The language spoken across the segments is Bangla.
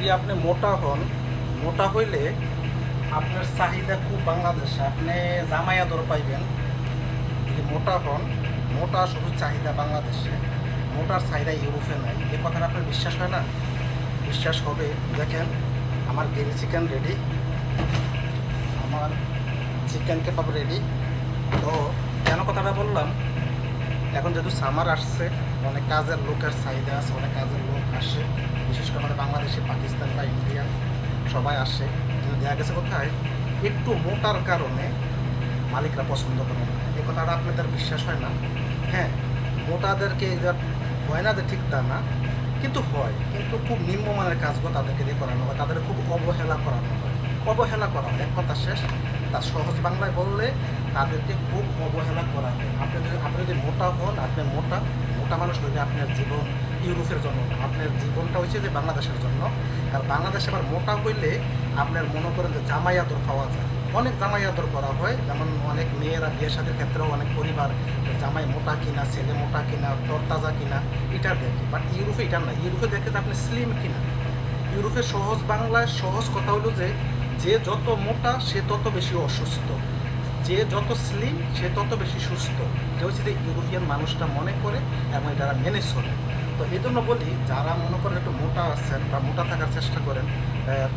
যদি আপনি মোটা হন, মোটা হইলে আপনার চাহিদা খুব বাংলাদেশে। আপনি জামাইয়া দর পাইবেন। যদি মোটা হন, মোটা শুধু চাহিদা বাংলাদেশে, মোটার চাহিদা ইউরোপে নাই। এ কথাটা আপনার বিশ্বাস হয় না? বিশ্বাস হবে। দেখেন, আমার গেরি চিকেন রেডি আমার চিকেন কেবাব রেডি তো কেন কথাটা বললাম? এখন যেহেতু সামার আসছে, অনেক কাজের লোকের চাহিদা আছে, অনেক কাজের লোক আসে। বিশেষ করে আমাদের বাংলাদেশে, পাকিস্তান বা ইন্ডিয়া সবাই আসে। কিন্তু দেখা গেছে কোথায়? একটু মোটার কারণে মালিকরা পছন্দ করে না। এই কথাটা আপনাদের বিশ্বাস হয় না? হ্যাঁ মোটাদেরকে হয় না যে ঠিক তা না, কিন্তু হয়। কিন্তু খুব নিম্নমানের কাজগুলো তাদেরকে দিয়ে করানো হয়। তাদের খুব অবহেলা করানো হয়। অবহেলা করা হয়, এক কথা শেষ। তার সহজ বাংলায় বললে তাদেরকে খুব অবহেলা করা হয়। আপনি যদি আপনি যদি মোটা হন, আপনি মোটা মোটা মানুষ হইলে আপনার জীবন ইউরোপের জন্য, আপনার জীবনটা হচ্ছে যে বাংলাদেশের জন্য। কারণ বাংলাদেশে আবার মোটা হইলে আপনার মনে করেন যে জামাই আদর পাওয়া যায়। অনেক জামাই আদর করা হয়, যেমন অনেক মেয়েরা বিয়ে সাথে ক্ষেত্রেও অনেক পরিবার জামাই মোটা কিনা, ছেলে মোটা কিনা, তরতাজা কিনা, এটা দেখে। বাট ইউরোপে এটা না ইউরোপে দেখে যে আপনি স্লিম কিনা। ইউরোপের সহজ বাংলায় সহজ কথা হলো যে যে যত মোটা, সে তত বেশি অসুস্থ। যে যত স্লিম সে তত বেশি সুস্থ। এটা হচ্ছে যে ইউরোপিয়ান মানুষটা মনে করে এবং এটা মেনে চলে। তো এই জন্য বলি, যারা মনে করেন একটু মোটা আছেন বা মোটা থাকার চেষ্টা করেন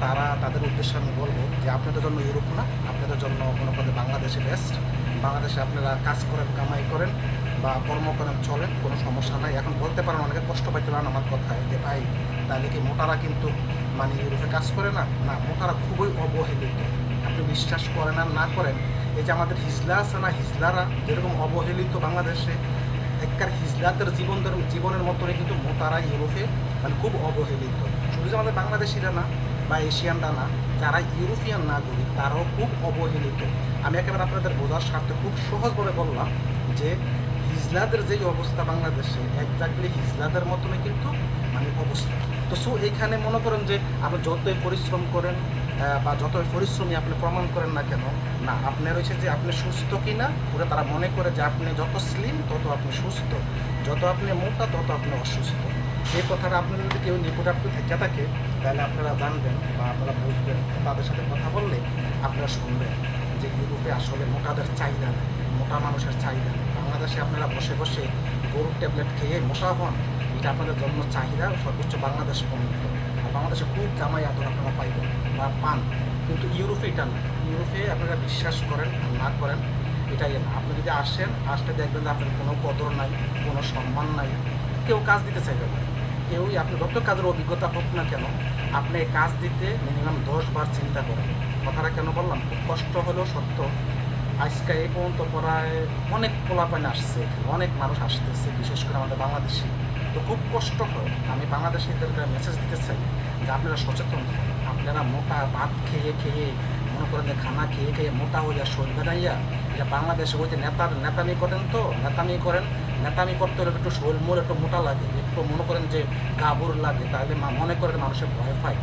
তারা তাদের উদ্দেশ্যে আমি বলব যে আপনাদের জন্য ইউরোপ না, আপনাদের জন্য মনে করেন বাংলাদেশে বেস্ট বাংলাদেশে আপনারা কাজ করেন, কামাই করেন। বা কর্ম করেন চলেন, কোনো সমস্যা নাই। এখন বলতে পারেন অনেকে কষ্ট পাইতে পারেন আমার কথায় যে, ভাই, তাহলে কি মোটারা কিন্তু মানে ইউরোপে কাজ করে না? না, মোটারা খুবই অবহেলিত। আপনি বিশ্বাস করেন আর না করেন, এই যে আমাদের হিজলা আছে না, হিজলারা যেরকম অবহেলিত বাংলাদেশে একবার হিজলাদের জীবন জীবনের মতনই কিন্তু মোটারা ইউরোপে মানে খুব অবহেলিত। শুধু যে আমাদের বাংলাদেশিরা না বা এশিয়ানরা না, যারা ইউরোপিয়ান নাগরিক, তারাও খুব অবহেলিত। আমি একেবারে আপনাদের বোঝার স্বার্থে খুব সহজভাবে বললাম যে হিজলাদের যে অবস্থা বাংলাদেশে একজাক্টলি হিজলাদের মতনই কিন্তু মানে অবস্থা। তো সো এইখানে মনে করেন যে আপনি যতই পরিশ্রম করেন বা যতই পরিশ্রমী আপনি প্রমাণ করেন না কেন, না, আপনি রয়েছে যে আপনি সুস্থ কিনা, ওরা তারা মনে করে যে আপনি যত স্লিম তত আপনি সুস্থ। যত আপনি মোটা, তত আপনি অসুস্থ। এই কথাটা আপনার যদি কেউ নিপুট আপনি থেকে থাকে, তাহলে আপনারা জানবেন বা আপনারা বুঝবেন, তাদের সাথে কথা বললে আপনারা শুনবেন যে ইউরোপে আসলে মোটাদের চাহিদা মোটা মানুষের চাহিদা বাংলাদেশে আপনারা বসে বসে গরুর ট্যাবলেট খেয়ে মোটা হন, এটা আপনাদের জন্য চাহিদা, সর্বোচ্চ বাংলাদেশ পর্যন্ত। আর বাংলাদেশে খুব জামাই আদর আপনারা পাইবেন বা পান। কিন্তু ইউরোপে এটা না। ইউরোপে আপনারা বিশ্বাস করেন না করেন, এটাই না। আপনি যদি আসেন আসতে দেখবেন যে আপনার কোনো কদর নাই, কোনো সম্মান নাই। কেউ কাজ দিতে চাইবে না। কেউই আপনি যত কাজের অভিজ্ঞতা হোক না কেন, আপনি কাজ দিতে মিনিমাম দশ বার চিন্তা করেন। কথাটা কেন বললাম? খুব কষ্ট হলেও সত্য। আজকে এই পর্যন্ত প্রায় অনেক পোলাপান আসছে অনেক মানুষ আসতেছে, বিশেষ করে আমাদের বাংলাদেশি। তো খুব কষ্ট হয়। আমি বাংলাদেশিদেরকে মেসেজ দিতে চাই যে আপনারা সচেতন। আপনারা মোটা ভাত খেয়ে খেয়ে, মনে করেন যে খানা খেয়ে খেয়ে মোটা যায় শরীর বানাইয়া, এটা বাংলাদেশে ওই যে নেতার নেতামি করেন তো, নেতামি করেন। নেতামি করতে হলে একটু শরীর মোর একটু মোটা লাগে, একটু মনে করেন যে গাবুর লাগে, তাহলে মনে করেন মানুষের ভয় পায়।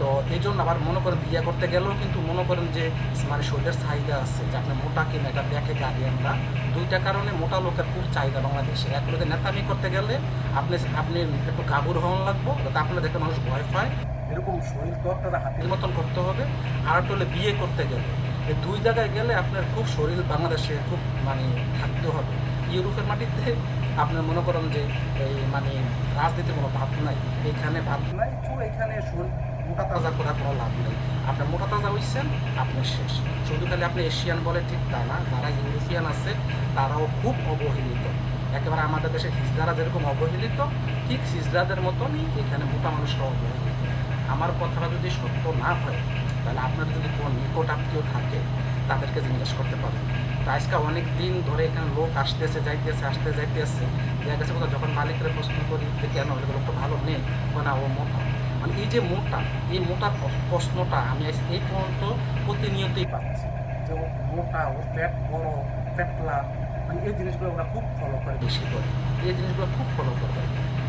তো এই জন্য আবার মনে করেন বিয়ে করতে গেলেও কিন্তু মনে করেন যে মানে শরীরের চাহিদা আছে যে আপনি মোটা কিনা, এটা দেখে আমরা। দুইটা কারণে মোটা লোকের খুব চাহিদা বাংলাদেশে। এক যে নেতামি করতে গেলে আপনি আপনি একটু কাবুর হওয়ান লাগবো, যাতে আপনার দেখে মানুষ ভয় পায়। এরকম শরীর তো আপনার হাতির মতন করতে হবে। আর একটা হলে বিয়ে করতে গেলে। এই দুই জায়গায় গেলে আপনার খুব শরীর বাংলাদেশে খুব মানে থাকতে হবে। ইউরোপের মাটিতে আপনার মনে করেন যে এই মানে রাজনীতির কোনো ভাব নাই। এখানে ভাব নাই, তো এখানে শরীর মোটা তাজা করার কোনো লাভ নেই। আপনার মোটা তাজা হইছেন আপনি শেষ। শুধু খালি আপনি এশিয়ান বলে ঠিক তা না, যারা ইউরোপিয়ান আছে, তারাও খুব অবহেলিত। একেবারে আমাদের দেশে হিজড়ারা যেরকম অবহেলিত, ঠিক হিজড়াদের মতনই এখানে মোটা মানুষরা অবহেলিত। আমার কথাটা যদি সত্য না হয়, তাহলে আপনার যদি কোনো নিকট আত্মীয় থাকে, তাদেরকে জিজ্ঞেস করতে পারেন তো আজকে অনেক দিন ধরে এখানে লোক আসতেছে, যাইতেছে, আসতে, যাইতেছে। দেখা গেছে যখন মালিকরা প্রশ্ন করি যে, কেন? এটা লোক তো ভালো নেই? না, ও মোটা। মানে এই যে মোটা, এই প্র- প্রশ্নটা আমি এই পর্যন্ত প্রতিনিয়তই পাচ্ছি। যে মোটা, ও পেট বড়, পেটলা মানে এই জিনিসগুলো ওরা খুব ফলো করে। বেশি করে। এই জিনিসগুলো খুব ফলো করে।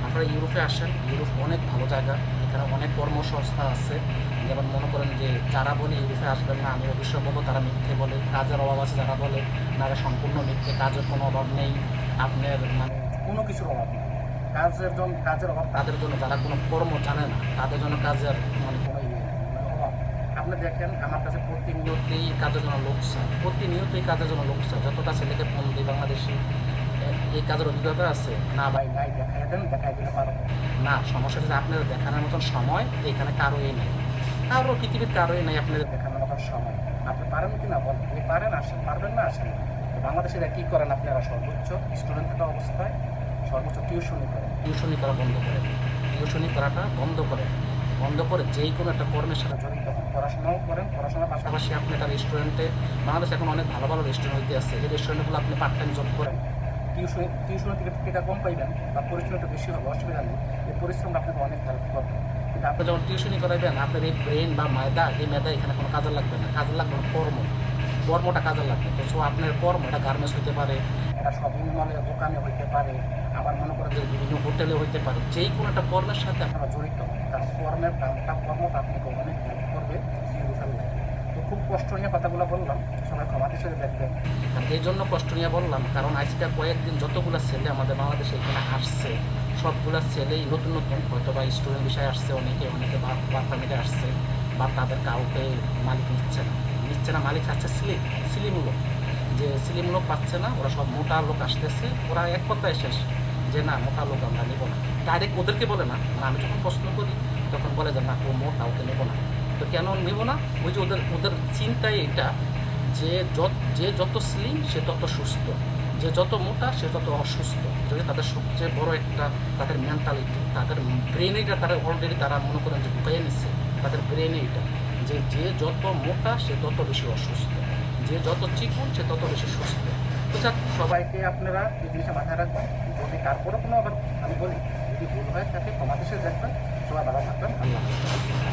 আপনারা ইউরোপে আসেন, ইউরোপ অনেক ভালো জায়গা। এখানে অনেক কর্মসংস্থা আছে। যেমন মনে করেন যে যারা বলে ইউরোপে আসবেন না, আমি অবশ্যই বলব তারা মিথ্যে বলে, কাজের অভাব আছে যারা বলে এরা সম্পূর্ণ মিথ্যে, কাজের কোনো অভাব নেই। আপনার মানে কোনো কিছুর অভাব নেই। কাজের জন্য কাজের অভাব। তাদের জন্য যারা কোনো কর্ম জানে না তাদের জন্য কাজের মানে কোনো ইয়ে মানে আপনি দেখেন আমার কাছে প্রতিনিয়তই কাজের জন্য লোক চায়। প্রতিনিয়তই কাজের জন্য লোক চায়। যতটা ছেলেকে ফোন দিই বাংলাদেশি এই কাজের অভিজ্ঞতা আছে? না ভাই। নাই দেখাই দেন দেখাই দিতে পারব। না সমস্যা হচ্ছে আপনাদের দেখানোর মতন সময় এখানে কারোই নেই। কারও পৃথিবীর কারোই নেই আপনাদের দেখানোর মতন সময়। আপনি পারেন কি না বলেন আপনি পারেন আসেন পারবেন না আসেন বাংলাদেশিরা কী করেন আপনারা সর্বোচ্চ? স্টুডেন্ট থাকা অবস্থায়। সর্বোচ্চ টিউশনি করে। টিউশনি করা বন্ধ করে টিউশনি করাটা বন্ধ করে বন্ধ করে যেই কোনো একটা কর্মের সাথে জড়িত হন পড়াশোনাও করেন পড়াশোনার পাশাপাশি আপনি একটা রেস্টুরেন্টে বাংলাদেশে এখন অনেক ভালো ভালো রেস্টুরেন্ট হইতে আছে। এই রেস্টুরেন্টগুলো আপনি পার্ট টাইম জব করেন। টিউশনি টিউশনের থেকে টাকা কম পাইবেন বা পরিশ্রমটা বেশি হবে অসুবিধা নেই। এই পরিশ্রমটা আপনাকে অনেক হেল্প করবে। কিন্তু আপনি যখন টিউশনই করাবেন আপনার এই ব্রেন বা ময়দা এই মেদা এখানে কোনো কাজে লাগবে না। কাজে লাগবে কর্ম। কর্মটা কাজে লাগবে। তো সো আপনার কর্ম এটা গার্মেন্টস হইতে পারে এটা শপিং মলের দোকানে হইতে পারে, আবার মনে করেন যে বিভিন্ন হোটেলে হইতে পারে যেই কোনো একটা কর্মের সাথে আপনারা জড়িত, কারণ কর্মের দামটা কর্মটা আপনাকে অনেক হেল্প করবে তো খুব কষ্ট নিয়ে কথাগুলো বললাম, সবাই ক্ষমাতে সাথে দেখবেন। এই জন্য কষ্ট নিয়ে বললাম, কারণ আজকে কয়েকদিন যতগুলো ছেলে আমাদের বাংলাদেশে এখানে আসছে, সবগুলো ছেলেই নতুন নতুন হয়তো বা স্টুডেন্ট বিষয়ে আসছে অনেকে অনেকে বার্তা মিলে আসছে, বা তাদের কাউকে মালিক নিচ্ছে না। নিচ্ছে না, মালিক আসছে স্লিপ সিলিমূলক যে সিলিমূলক পাচ্ছে না, ওরা সব মোটা লোক আসতেছে, ওরা এক কথায় শেষ। যে না, মোটা লোক আমরা নেব না। ডাইরেক্ট ওদেরকে বলে না মানে আমি যখন প্রশ্ন করি, তখন বলে যে, না, ও মোটা, ওকে নেব না। তো কেন নেব না? ওই যে ওদের ওদের চিন্তায় এটা যে যত যে যত স্লিম সে তত সুস্থ। যে যত মোটা, সে তত অসুস্থ। যদি তাদের সবচেয়ে বড় একটা তাদের মেন্টালিটি তাদের ব্রেনেটা তারা অলরেডি তারা মনে করেন যে ঢুকাইয়ে নিচ্ছে, তাদের ব্রেনে এটা। যে যে যত মোটা, সে তত বেশি অসুস্থ। যে যত ঠিক সে তত বেশি সুস্থ। তো স্যার, সবাইকে আপনারা এই জিনিসটা মাথায় রাখবেন। যদি তারপরে কোনো আবার আমি বলি, যদি ভুল হয় তাকে ক্ষমা দেশে দেখবেন। সবাই ভালো থাকবেন। আল্লাহ।